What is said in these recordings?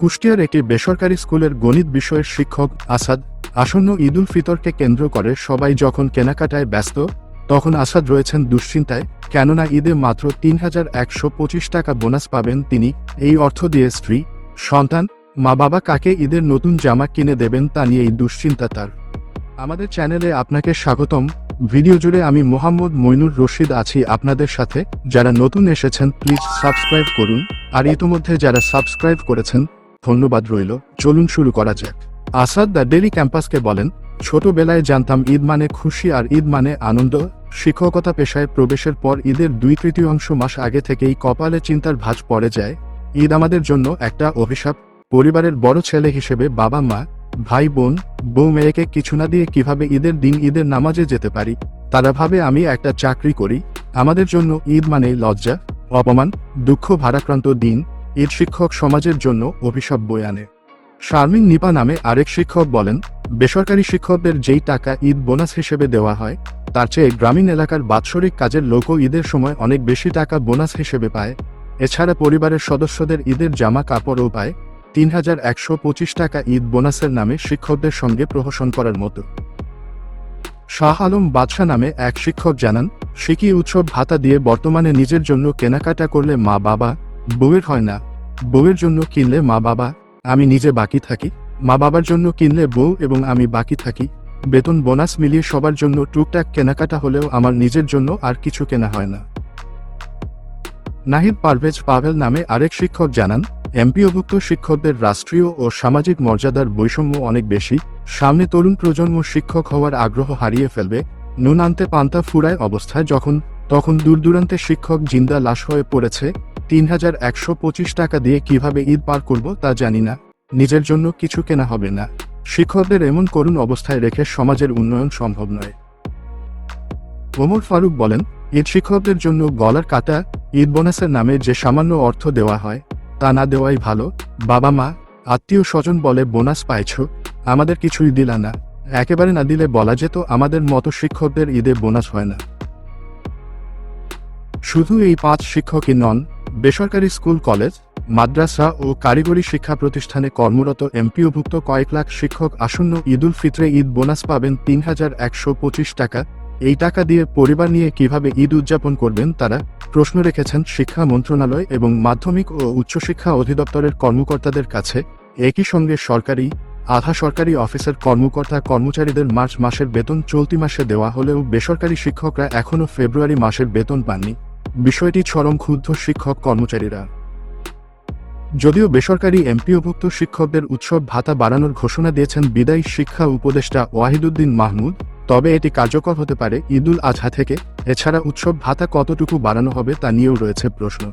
কুষ্টিয়ার একটি বেসরকারি স্কুলের গণিত বিষয়ের শিক্ষক আসাদ আসন্ন ঈদুল ফিতরকে কেন্দ্র করে সবাই যখন কেনাকাটায় ব্যস্ত, তখন আসাদ রয়েছেন দুশ্চিন্তায়, কেননা ঈদে মাত্র তিন হাজার একশো পঁচিশ টাকা বোনাস পাবেন তিনি, এই অর্থ দিয়ে স্ত্রী, সন্তান মা বাবা কাকে ঈদের নতুন জামা কিনে দেবেন তা নিয়ে এই দুশ্চিন্তা তার। আমাদের চ্যানেলে আপনাকে স্বাগতম। ভিডিও জুড়ে আমি মোহাম্মদ মইনুর রশিদ আছি আপনাদের সাথে। যারা নতুন এসেছেন, প্লিজ সাবস্ক্রাইব করুন। আর ইতোমধ্যে যারা সাবস্ক্রাইব করেছেন ধন্যবাদ রইল। চলুন শুরু করা যাক। আসাদ দ্য ডেলি ক্যাম্পাসকে বলেন, ছোটবেলায় জানতাম ঈদ মানে খুশি আর ঈদ মানে আনন্দ। শিক্ষকতা পেশায় প্রবেশের পর ঈদের দুই তৃতীয়াংশ মাস আগে থেকেই কপালে চিন্তার ভাঁজ পড়ে যায়। ঈদ আমাদের জন্য একটা অভিশাপ। পরিবারের বড় ছেলে হিসেবে বাবা, মা, ভাই, বোন, বউ, মেয়েকে কিছু না দিয়ে কীভাবে ঈদের দিন ঈদের নামাজে যেতে পারি? তারা ভাবে আমি একটা চাকরি করি। আমাদের জন্য ঈদ মানে লজ্জা, অপমান, দুঃখ ভারাক্রান্ত দিন। ঈদ শিক্ষক সমাজের জন্য অভিশাপ বয়ে আনে। শারমিন নিপা নামে আরেক শিক্ষক বলেন, বেসরকারি শিক্ষকদের যেই টাকা ঈদ বোনাস হিসেবে দেওয়া হয়, তার চেয়ে গ্রামীণ এলাকার বাৎসরিক কাজের লোকও ঈদের সময় অনেক বেশি টাকা বোনাস হিসেবে পায়। এছাড়া পরিবারের সদস্যদের ঈদের জামা কাপড়ও পায়। তিন হাজার একশো পঁচিশ টাকা ঈদ বোনাসের নামে শিক্ষকদের সঙ্গে প্রহসন করার মতো। শাহ আলম বাদশাহ নামে এক শিক্ষক জানান শিকি উৎসব ভাতা দিয়ে বর্তমানে নিজের জন্য কেনাকাটা করলে মা বাবা বউয়ের হয় না। বউয়ের জন্য কিনলে মা বাবা, আমি নিজে বাকি থাকি। মা বাবার জন্য কিনলে বউ এবং আমি বাকি থাকি। বেতন বোনাস মিলিয়ে সবার জন্য টুকটাক কেনাকাটা হলেও আমার নিজের জন্য আর কিছু কেনা হয় না। নাহিদ পারভেজ পাভেল নামে আরেক শিক্ষক জানান, এমপিওভুক্ত শিক্ষকদের রাষ্ট্রীয় ও সামাজিক মর্যাদার বৈষম্য অনেক বেশি। সামনে তরুণ প্রজন্ম শিক্ষক হওয়ার আগ্রহ হারিয়ে ফেলবে। নুন আনতে পান্তা ফুরায় অবস্থায় যখন, তখন দূর দূরদূরান্তে শিক্ষক জিন্দা লাশ হয়ে পড়েছে। তিন হাজার একশো পঁচিশ টাকা দিয়ে কীভাবে ঈদ পার করব তা জানি না। নিজের জন্য কিছু কেনা হবে না। শিক্ষকদের এমন করুণ অবস্থায় রেখে সমাজের উন্নয়ন সম্ভব নয়। ওমর ফারুক বলেন, ঈদ শিক্ষকদের জন্য গলার কাটা, ঈদ বোনাসের নামে যে সামান্য অর্থ দেওয়া হয়, তা না দেওয়াই ভালো। বাবা মা, আত্মীয় স্বজন বলে বোনাস পাইছ, আমাদের কিছুই দিলা না। একেবারে না দিলে বলা যেত আমাদের মতো শিক্ষকদের ঈদে বোনাস হয় না। শুধু এই পাঁচ শিক্ষকই নন বেসরকারি স্কুল, কলেজ, মাদ্রাসা ও কারিগরি শিক্ষা প্রতিষ্ঠানে কর্মরত এমপিওভুক্ত কয়েক লাখ শিক্ষক আসন্ন ঈদুল ফিতরে ঈদ বোনাস পাবেন তিন হাজার একশো পঁচিশ টাকা। এই টাকা দিয়ে পরিবার নিয়ে কীভাবে ঈদ উদযাপন করবেন তারা প্রশ্ন রেখেছেন শিক্ষা মন্ত্রণালয় এবং মাধ্যমিক ও উচ্চশিক্ষা অধিদপ্তরের কর্মকর্তাদের কাছে। একই সঙ্গে সরকারি, আধা সরকারি অফিসের কর্মকর্তা কর্মচারীদের মার্চ মাসের বেতন চলতি মাসে দেওয়া হলেও বেসরকারি শিক্ষকরা এখনও ফেব্রুয়ারি মাসের বেতন পাননি। বিষয়টি চরম ক্ষুব্ধ শিক্ষক কর্মচারীরা। যদিও বেসরকারি এমপিওভুক্ত শিক্ষকদের উৎসব ভাতা বাড়ানোর ঘোষণা দিয়েছেন বিদায়ী শিক্ষা উপদেষ্টা ওয়াহিদুদ্দিন মাহমুদ, তবে এটি কার্যকর হতে পারে ঈদুল আজহা থেকে। এছাড়া উৎসব ভাতা কতটুকু বাড়ানো হবে তা নিয়েও রয়েছে প্রশ্ন।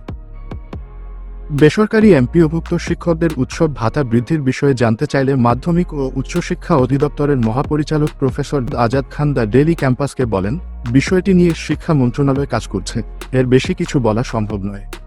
বেসরকারি এমপিওভুক্ত শিক্ষকদের উৎসব ভাতা বৃদ্ধির বিষয়ে জানতে চাইলে মাধ্যমিক ও উচ্চশিক্ষা অধিদপ্তরের মহাপরিচালক professor Azad Khan the daily ক্যাম্পাসকে বলেন, বিষয়টি নিয়ে শিক্ষা মন্ত্রণালয় কাজ করছে। এর বেশি কিছু বলা সম্ভব নয়।